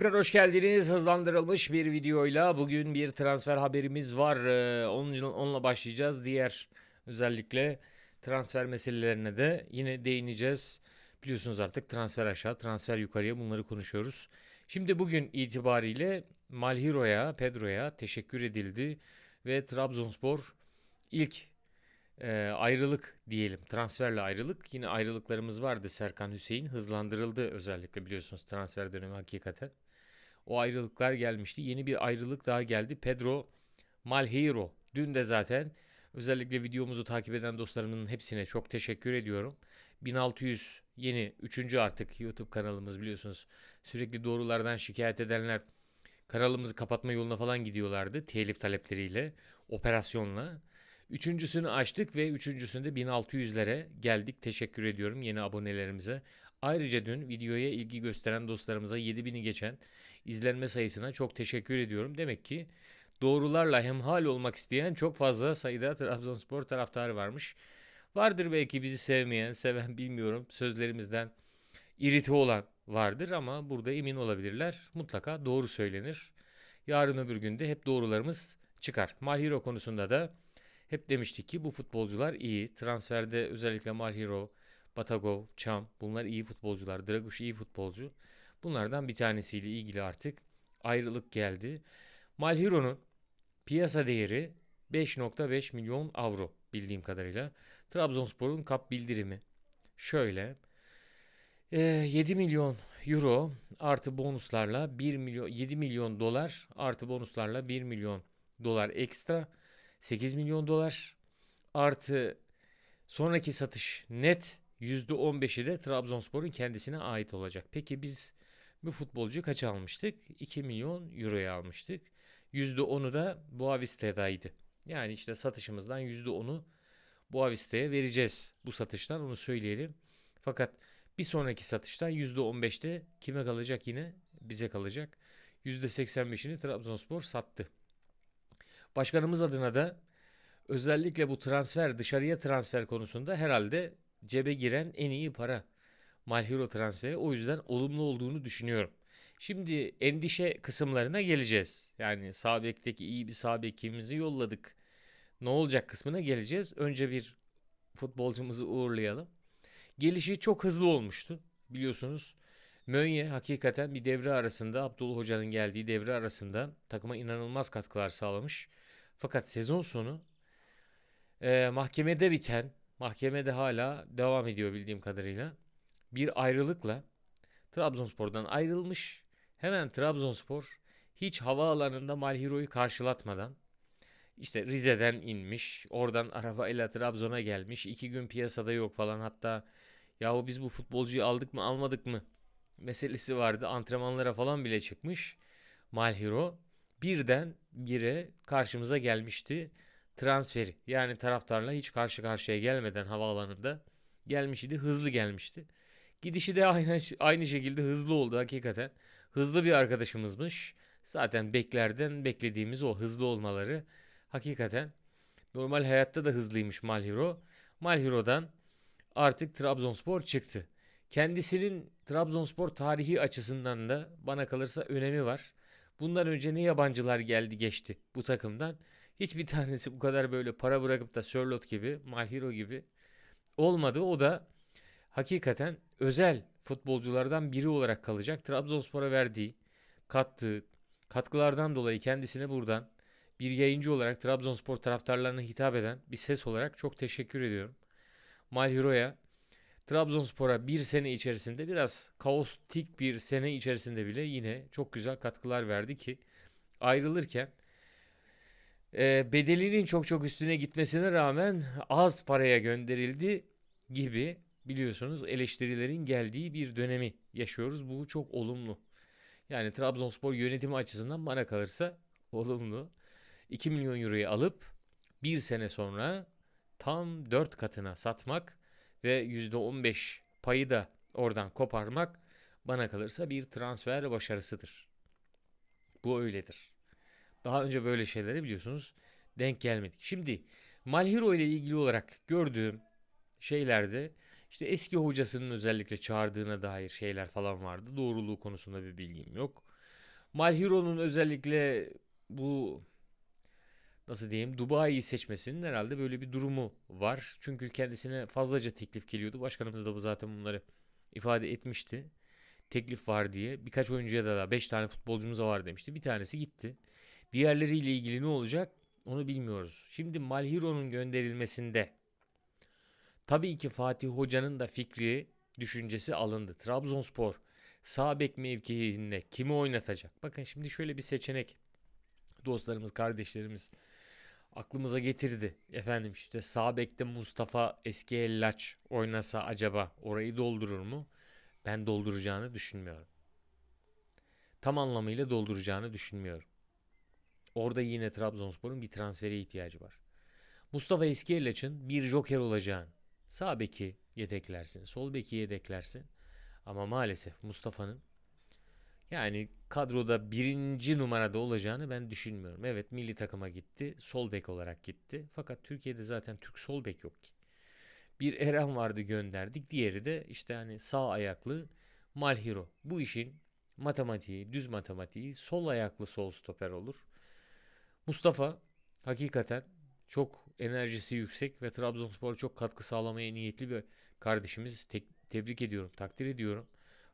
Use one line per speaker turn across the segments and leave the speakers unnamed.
Tekrar hoş geldiniz. Hızlandırılmış bir videoyla bugün bir transfer haberimiz var. Ee, Onunla, onunla başlayacağız. Diğer özellikle transfer meselelerine de yine değineceğiz. Biliyorsunuz artık transfer aşağı, transfer yukarıya bunları konuşuyoruz. Şimdi bugün itibariyle Malhiro'ya, Pedro'ya teşekkür edildi ve Trabzonspor ilk e, ayrılık diyelim. Transferle ayrılık. Yine ayrılıklarımız vardı. Serkan Hüseyin hızlandırıldı özellikle biliyorsunuz transfer dönemi hakikaten. O ayrılıklar gelmişti. Yeni bir ayrılık daha geldi. Pedro Malheiro. Dün de zaten özellikle videomuzu takip eden dostlarımın hepsine çok teşekkür ediyorum. 1600 yeni 3. artık YouTube kanalımız biliyorsunuz. Sürekli doğrulardan şikayet edenler kanalımızı kapatma yoluna falan gidiyorlardı. Telif talepleriyle, operasyonla. Üçüncüsünü açtık ve üçüncüsünde 1600'lere geldik. Teşekkür ediyorum yeni abonelerimize. Ayrıca dün videoya ilgi gösteren dostlarımıza 7000'i geçen izlenme sayısına çok teşekkür ediyorum. Demek ki doğrularla hemhal olmak isteyen çok fazla sayıda Trabzonspor taraftarı varmış. Vardır belki bizi sevmeyen, seven bilmiyorum. Sözlerimizden irite olan vardır ama burada emin olabilirler. Mutlaka doğru söylenir. Yarın öbür günde hep doğrularımız çıkar. Malhiro konusunda da hep demiştik ki bu futbolcular iyi. Transferde özellikle Malhiro, Batagov, Çam bunlar iyi futbolcular. Draguş iyi futbolcu. Bunlardan bir tanesiyle ilgili artık ayrılık geldi. Malhiro'nun piyasa değeri 5.5 milyon avro bildiğim kadarıyla. Trabzonspor'un kap bildirimi şöyle. e, 7 milyon euro artı bonuslarla 1 milyon 7 milyon dolar artı bonuslarla 1 milyon dolar ekstra 8 milyon dolar artı sonraki satış net %15'i de Trabzonspor'un kendisine ait olacak. Peki biz bu futbolcuyu kaça almıştık? 2 milyon euroya almıştık. %10'u da Boaviste'daydı. Yani işte satışımızdan %10'u Boaviste'ye vereceğiz bu satıştan onu söyleyelim. Fakat bir sonraki satıştan %15'te kime kalacak yine? Bize kalacak. %85'ini Trabzonspor sattı. Başkanımız adına da özellikle bu transfer dışarıya transfer konusunda herhalde cebe giren en iyi para. Malhiro transferi o yüzden olumlu olduğunu düşünüyorum. Şimdi endişe kısımlarına geleceğiz. Yani sağ iyi bir sağ yolladık. Ne olacak kısmına geleceğiz. Önce bir futbolcumuzu uğurlayalım. Gelişi çok hızlı olmuştu biliyorsunuz. Mönye hakikaten bir devre arasında Abdullah Hoca'nın geldiği devre arasında takıma inanılmaz katkılar sağlamış. Fakat sezon sonu e, mahkemede biten, mahkemede hala devam ediyor bildiğim kadarıyla. Bir ayrılıkla Trabzonspor'dan ayrılmış. Hemen Trabzonspor hiç havaalanında Malhiro'yu karşılatmadan işte Rize'den inmiş. Oradan arabayla Trabzon'a gelmiş. iki gün piyasada yok falan. Hatta yahu biz bu futbolcuyu aldık mı almadık mı meselesi vardı. Antrenmanlara falan bile çıkmış. Malhiro birden bire karşımıza gelmişti transferi. Yani taraftarla hiç karşı karşıya gelmeden havaalanında gelmişti. Hızlı gelmişti. Gidişi de aynı, aynı şekilde hızlı oldu hakikaten. Hızlı bir arkadaşımızmış. Zaten beklerden beklediğimiz o hızlı olmaları hakikaten normal hayatta da hızlıymış Malhiro. Malhiro'dan artık Trabzonspor çıktı. Kendisinin Trabzonspor tarihi açısından da bana kalırsa önemi var. Bundan önce ne yabancılar geldi geçti bu takımdan. Hiçbir tanesi bu kadar böyle para bırakıp da Sörlot gibi, Malhiro gibi olmadı. O da hakikaten özel futbolculardan biri olarak kalacak. Trabzonspor'a verdiği, kattığı katkılardan dolayı kendisine buradan bir yayıncı olarak Trabzonspor taraftarlarına hitap eden bir ses olarak çok teşekkür ediyorum. Malhiro'ya Trabzonspor'a bir sene içerisinde biraz kaostik bir sene içerisinde bile yine çok güzel katkılar verdi ki ayrılırken e, bedelinin çok çok üstüne gitmesine rağmen az paraya gönderildi gibi biliyorsunuz eleştirilerin geldiği bir dönemi yaşıyoruz. Bu çok olumlu. Yani Trabzonspor yönetimi açısından bana kalırsa olumlu. 2 milyon euroyu alıp bir sene sonra tam 4 katına satmak ve %15 payı da oradan koparmak bana kalırsa bir transfer başarısıdır. Bu öyledir. Daha önce böyle şeylere biliyorsunuz denk gelmedik. Şimdi Malhiro ile ilgili olarak gördüğüm şeylerde işte eski hocasının özellikle çağırdığına dair şeyler falan vardı. Doğruluğu konusunda bir bilgim yok. Malhiro'nun özellikle bu nasıl diyeyim Dubai'yi seçmesinin herhalde böyle bir durumu var. Çünkü kendisine fazlaca teklif geliyordu. Başkanımız da bu zaten bunları ifade etmişti. Teklif var diye. Birkaç oyuncuya da da 5 tane futbolcumuz var demişti. Bir tanesi gitti. Diğerleriyle ilgili ne olacak onu bilmiyoruz. Şimdi Malhiro'nun gönderilmesinde tabii ki Fatih Hoca'nın da fikri, düşüncesi alındı. Trabzonspor sağ bek mevkiinde kimi oynatacak? Bakın şimdi şöyle bir seçenek dostlarımız, kardeşlerimiz aklımıza getirdi. Efendim işte sağ bekte Mustafa Eski Ellaç oynasa acaba orayı doldurur mu? Ben dolduracağını düşünmüyorum. Tam anlamıyla dolduracağını düşünmüyorum. Orada yine Trabzonspor'un bir transfere ihtiyacı var. Mustafa Eski Ellaç'ın bir joker olacağını. Sağ beki yedeklersin, sol beki yedeklersin. Ama maalesef Mustafa'nın yani kadroda birinci numarada olacağını ben düşünmüyorum. Evet milli takıma gitti. Sol bek olarak gitti. Fakat Türkiye'de zaten Türk sol bek yok ki. Bir Eren vardı gönderdik. Diğeri de işte hani sağ ayaklı Malhiro. Bu işin matematiği, düz matematiği sol ayaklı sol stoper olur. Mustafa hakikaten çok enerjisi yüksek ve Trabzonspor'a çok katkı sağlamaya niyetli bir kardeşimiz. Tek, tebrik ediyorum, takdir ediyorum.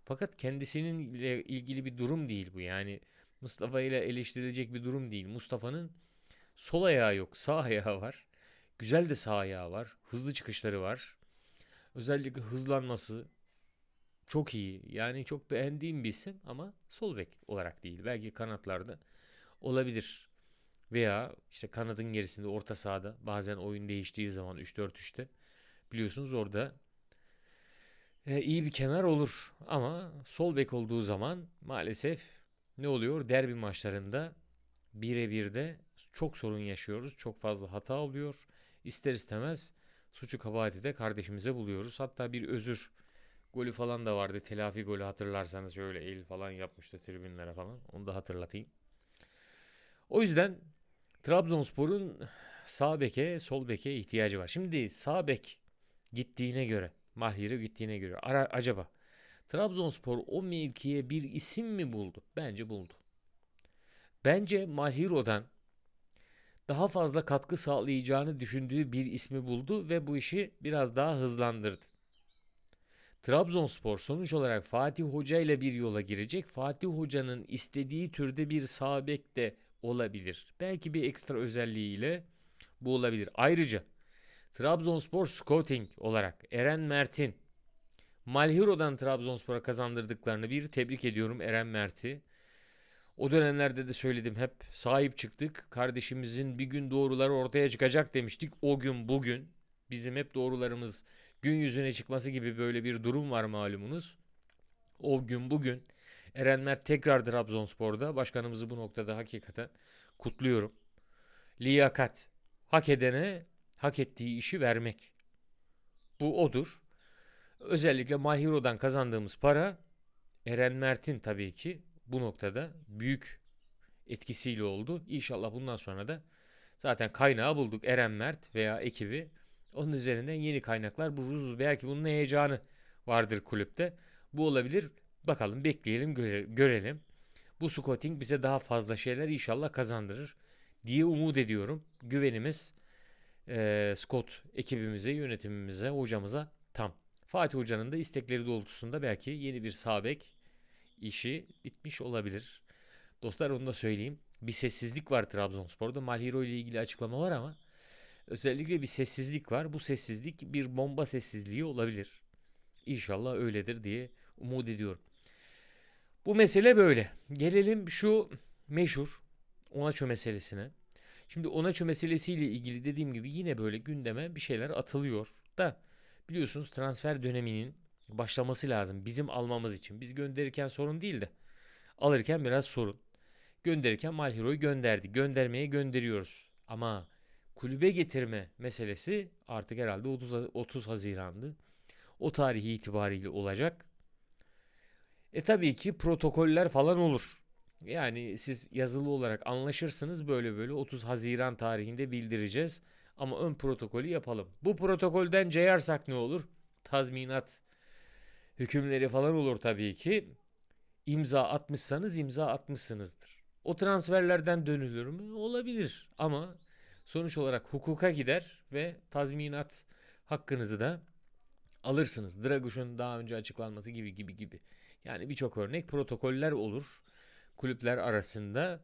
Fakat kendisinin ile ilgili bir durum değil bu. Yani Mustafa ile eleştirilecek bir durum değil. Mustafa'nın sol ayağı yok, sağ ayağı var. Güzel de sağ ayağı var. Hızlı çıkışları var. Özellikle hızlanması çok iyi. Yani çok beğendiğim bir isim ama sol bek olarak değil. Belki kanatlarda olabilir. Veya işte kanadın gerisinde orta sahada bazen oyun değiştiği zaman 3-4-3'te biliyorsunuz orada e, iyi bir kenar olur. Ama sol bek olduğu zaman maalesef ne oluyor? Derbi maçlarında birebir de çok sorun yaşıyoruz. Çok fazla hata oluyor. İster istemez suçu kabahati de kardeşimize buluyoruz. Hatta bir özür golü falan da vardı. Telafi golü hatırlarsanız şöyle el falan yapmıştı tribünlere falan. Onu da hatırlatayım. O yüzden Trabzonspor'un sağ beke, sol beke ihtiyacı var. Şimdi sağ bek gittiğine göre, Mahir'e gittiğine göre ara, acaba Trabzonspor o mevkiye bir isim mi buldu? Bence buldu. Bence Mahiro'dan daha fazla katkı sağlayacağını düşündüğü bir ismi buldu ve bu işi biraz daha hızlandırdı. Trabzonspor sonuç olarak Fatih Hoca ile bir yola girecek. Fatih Hoca'nın istediği türde bir sağ bek de olabilir. Belki bir ekstra özelliğiyle bu olabilir. Ayrıca Trabzonspor scouting olarak Eren Mert'in Malhiro'dan Trabzonspor'a kazandırdıklarını bir tebrik ediyorum Eren Mert'i. O dönemlerde de söyledim hep sahip çıktık. Kardeşimizin bir gün doğruları ortaya çıkacak demiştik. O gün bugün bizim hep doğrularımız gün yüzüne çıkması gibi böyle bir durum var malumunuz. O gün bugün Eren Mert tekrar Trabzonspor'da. Başkanımızı bu noktada hakikaten kutluyorum. Liyakat. Hak edene hak ettiği işi vermek. Bu odur. Özellikle Malhiro'dan kazandığımız para Eren Mert'in tabii ki bu noktada büyük etkisiyle oldu. İnşallah bundan sonra da zaten kaynağı bulduk. Eren Mert veya ekibi onun üzerinden yeni kaynaklar buluruz. Belki bunun heyecanı vardır kulüpte. Bu olabilir. Bakalım bekleyelim görelim. Bu scouting bize daha fazla şeyler inşallah kazandırır diye umut ediyorum. Güvenimiz e, Scott ekibimize, yönetimimize, hocamıza tam. Fatih Hoca'nın da istekleri doğrultusunda belki yeni bir sabek işi bitmiş olabilir. Dostlar onu da söyleyeyim. Bir sessizlik var Trabzonspor'da. Malhiro ile ilgili açıklama var ama özellikle bir sessizlik var. Bu sessizlik bir bomba sessizliği olabilir. İnşallah öyledir diye umut ediyorum. Bu mesele böyle. Gelelim şu meşhur Onaço meselesine. Şimdi Onaço meselesiyle ilgili dediğim gibi yine böyle gündeme bir şeyler atılıyor da biliyorsunuz transfer döneminin başlaması lazım bizim almamız için. Biz gönderirken sorun değil de alırken biraz sorun. Gönderirken Malhiro'yu gönderdi. Göndermeye gönderiyoruz. Ama kulübe getirme meselesi artık herhalde 30, 30 Haziran'dı. O tarihi itibariyle olacak. E tabii ki protokoller falan olur. Yani siz yazılı olarak anlaşırsınız böyle böyle 30 Haziran tarihinde bildireceğiz. Ama ön protokolü yapalım. Bu protokolden cayarsak ne olur? Tazminat hükümleri falan olur tabii ki. imza atmışsanız imza atmışsınızdır. O transferlerden dönülür mü? Olabilir ama sonuç olarak hukuka gider ve tazminat hakkınızı da alırsınız. Draguş'un daha önce açıklanması gibi gibi gibi. Yani birçok örnek protokoller olur kulüpler arasında.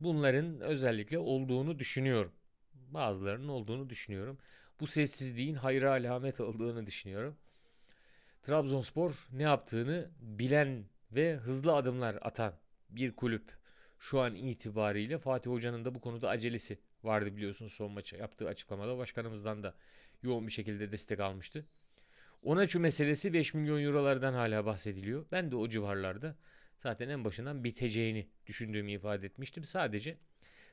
Bunların özellikle olduğunu düşünüyorum. Bazılarının olduğunu düşünüyorum. Bu sessizliğin hayra alamet olduğunu düşünüyorum. Trabzonspor ne yaptığını bilen ve hızlı adımlar atan bir kulüp. Şu an itibariyle Fatih Hoca'nın da bu konuda acelesi vardı biliyorsunuz son maça yaptığı açıklamada başkanımızdan da yoğun bir şekilde destek almıştı. Onaçu meselesi 5 milyon eurolardan hala bahsediliyor. Ben de o civarlarda zaten en başından biteceğini düşündüğümü ifade etmiştim. Sadece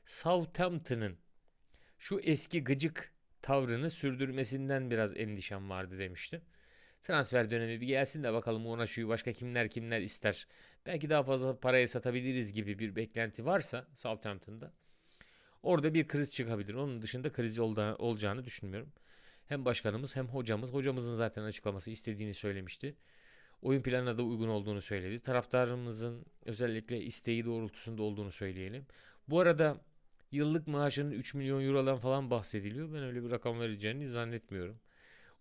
Southampton'ın şu eski gıcık tavrını sürdürmesinden biraz endişem vardı demiştim. Transfer dönemi bir gelsin de bakalım Onaçu'yu başka kimler kimler ister. Belki daha fazla paraya satabiliriz gibi bir beklenti varsa Southampton'da. Orada bir kriz çıkabilir. Onun dışında kriz olacağını düşünmüyorum. Hem başkanımız hem hocamız. Hocamızın zaten açıklaması istediğini söylemişti. Oyun planına da uygun olduğunu söyledi. Taraftarımızın özellikle isteği doğrultusunda olduğunu söyleyelim. Bu arada yıllık maaşının 3 milyon eurodan falan bahsediliyor. Ben öyle bir rakam vereceğini zannetmiyorum.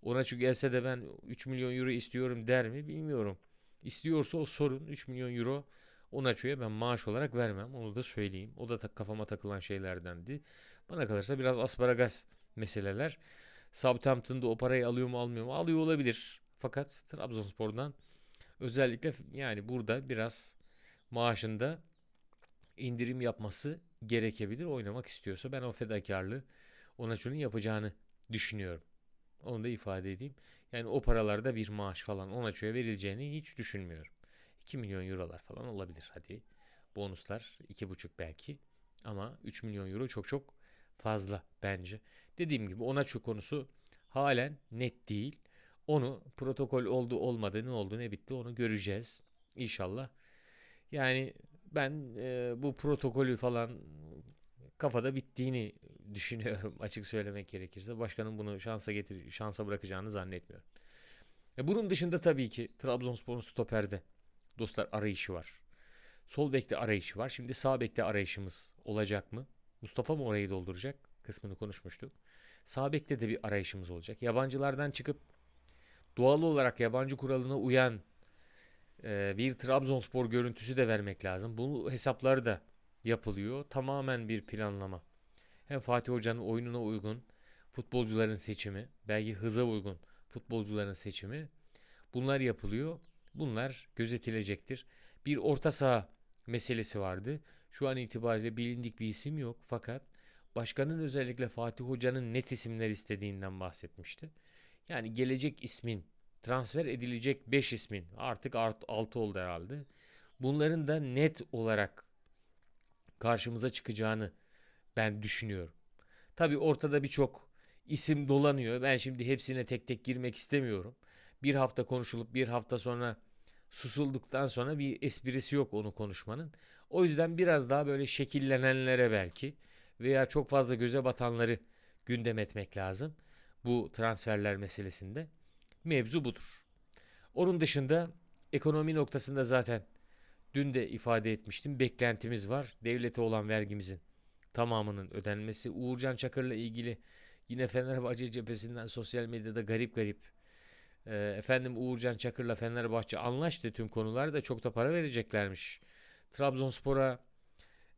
Ona şu gelse de ben 3 milyon euro istiyorum der mi bilmiyorum. İstiyorsa o sorun 3 milyon euro Onaçu'ya ben maaş olarak vermem. Onu da söyleyeyim. O da kafama takılan şeylerdendi. Bana kalırsa biraz asparagas meseleler. Southampton'da o parayı alıyor mu almıyor mu? Alıyor olabilir. Fakat Trabzonspor'dan özellikle yani burada biraz maaşında indirim yapması gerekebilir. Oynamak istiyorsa ben o fedakarlığı Onaçu'nun yapacağını düşünüyorum. Onu da ifade edeyim. Yani o paralarda bir maaş falan Onaçu'ya verileceğini hiç düşünmüyorum. 2 milyon eurolar falan olabilir hadi. Bonuslar 2,5 belki. Ama 3 milyon euro çok çok fazla bence. Dediğim gibi Onaçu konusu halen net değil. Onu protokol oldu olmadı ne oldu ne bitti onu göreceğiz inşallah. Yani ben e, bu protokolü falan kafada bittiğini düşünüyorum açık söylemek gerekirse. Başkanın bunu şansa getir şansa bırakacağını zannetmiyorum. E bunun dışında tabii ki Trabzonspor'un stoperde dostlar arayışı var. Sol bekte arayışı var. Şimdi sağ bekte arayışımız olacak mı? Mustafa mı orayı dolduracak? Kısmını konuşmuştuk. Sağ de bir arayışımız olacak. Yabancılardan çıkıp doğal olarak yabancı kuralına uyan e, bir Trabzonspor görüntüsü de vermek lazım. Bu hesaplar da yapılıyor. Tamamen bir planlama. Hem Fatih Hoca'nın oyununa uygun futbolcuların seçimi, belki hıza uygun futbolcuların seçimi bunlar yapılıyor. Bunlar gözetilecektir. Bir orta saha meselesi vardı. Şu an itibariyle bilindik bir isim yok fakat başkanın özellikle Fatih Hoca'nın net isimler istediğinden bahsetmişti. Yani gelecek ismin transfer edilecek 5 ismin artık 6 oldu herhalde. Bunların da net olarak karşımıza çıkacağını ben düşünüyorum. Tabi ortada birçok isim dolanıyor. Ben şimdi hepsine tek tek girmek istemiyorum. Bir hafta konuşulup bir hafta sonra susulduktan sonra bir esprisi yok onu konuşmanın. O yüzden biraz daha böyle şekillenenlere belki veya çok fazla göze batanları gündem etmek lazım bu transferler meselesinde. Mevzu budur. Onun dışında ekonomi noktasında zaten dün de ifade etmiştim. Beklentimiz var. Devlete olan vergimizin tamamının ödenmesi. Uğurcan Çakır'la ilgili yine Fenerbahçe cephesinden sosyal medyada garip garip efendim Uğurcan Çakır'la Fenerbahçe anlaştı tüm konularda çok da para vereceklermiş. Trabzonspor'a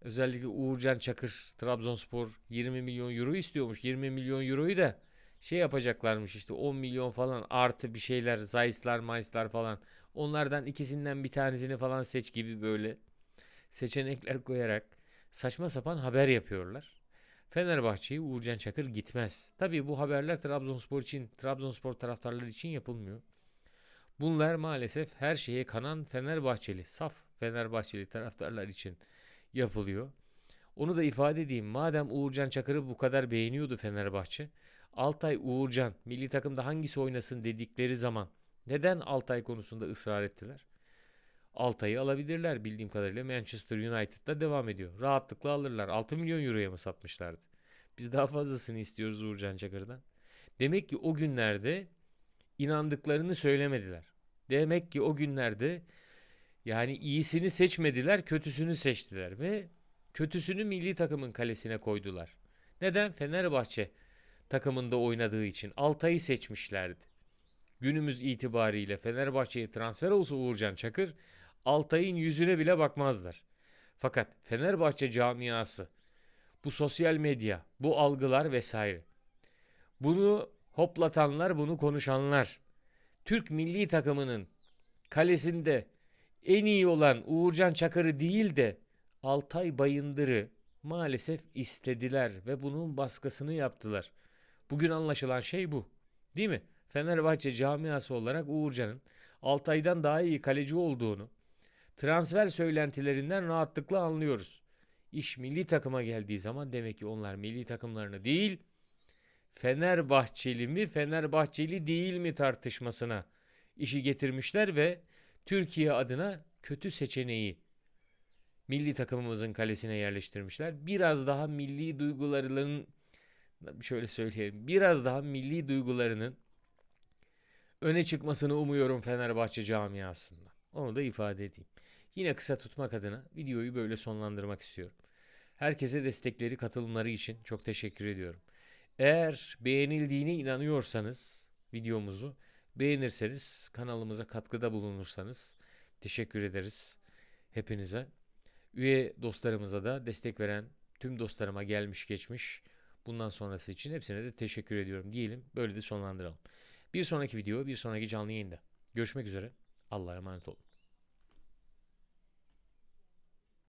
özellikle Uğurcan Çakır Trabzonspor 20 milyon euro istiyormuş. 20 milyon euroyu da şey yapacaklarmış işte 10 milyon falan artı bir şeyler Zayisler Mayıslar falan. Onlardan ikisinden bir tanesini falan seç gibi böyle seçenekler koyarak saçma sapan haber yapıyorlar. Fenerbahçe'yi Uğurcan Çakır gitmez. Tabii bu haberler Trabzonspor için, Trabzonspor taraftarları için yapılmıyor. Bunlar maalesef her şeye kanan Fenerbahçeli, saf Fenerbahçeli taraftarlar için yapılıyor. Onu da ifade edeyim. Madem Uğurcan Çakır'ı bu kadar beğeniyordu Fenerbahçe, Altay Uğurcan milli takımda hangisi oynasın dedikleri zaman neden Altay konusunda ısrar ettiler? Altay'ı alabilirler bildiğim kadarıyla Manchester United'da devam ediyor. Rahatlıkla alırlar. 6 milyon euroya mı satmışlardı? Biz daha fazlasını istiyoruz Uğurcan Çakır'dan. Demek ki o günlerde inandıklarını söylemediler. Demek ki o günlerde Yani iyisini seçmediler, kötüsünü seçtiler ve kötüsünü milli takımın kalesine koydular. Neden? Fenerbahçe takımında oynadığı için Altay'ı seçmişlerdi. Günümüz itibariyle Fenerbahçe'ye transfer olsa Uğurcan Çakır, Altay'ın yüzüne bile bakmazlar. Fakat Fenerbahçe camiası, bu sosyal medya, bu algılar vesaire. Bunu hoplatanlar, bunu konuşanlar, Türk milli takımının kalesinde en iyi olan Uğurcan Çakır'ı değil de Altay Bayındır'ı maalesef istediler ve bunun baskısını yaptılar. Bugün anlaşılan şey bu. Değil mi? Fenerbahçe camiası olarak Uğurcan'ın Altay'dan daha iyi kaleci olduğunu transfer söylentilerinden rahatlıkla anlıyoruz. İş milli takıma geldiği zaman demek ki onlar milli takımlarını değil Fenerbahçeli mi Fenerbahçeli değil mi tartışmasına işi getirmişler ve Türkiye adına kötü seçeneği milli takımımızın kalesine yerleştirmişler. Biraz daha milli duygularının şöyle söyleyelim. Biraz daha milli duygularının öne çıkmasını umuyorum Fenerbahçe camiasında. Onu da ifade edeyim. Yine kısa tutmak adına videoyu böyle sonlandırmak istiyorum. Herkese destekleri, katılımları için çok teşekkür ediyorum. Eğer beğenildiğine inanıyorsanız videomuzu beğenirseniz, kanalımıza katkıda bulunursanız teşekkür ederiz hepinize. Üye dostlarımıza da destek veren tüm dostlarıma gelmiş geçmiş bundan sonrası için hepsine de teşekkür ediyorum diyelim. Böyle de sonlandıralım. Bir sonraki video, bir sonraki canlı yayında. Görüşmek üzere. Allah'a emanet olun.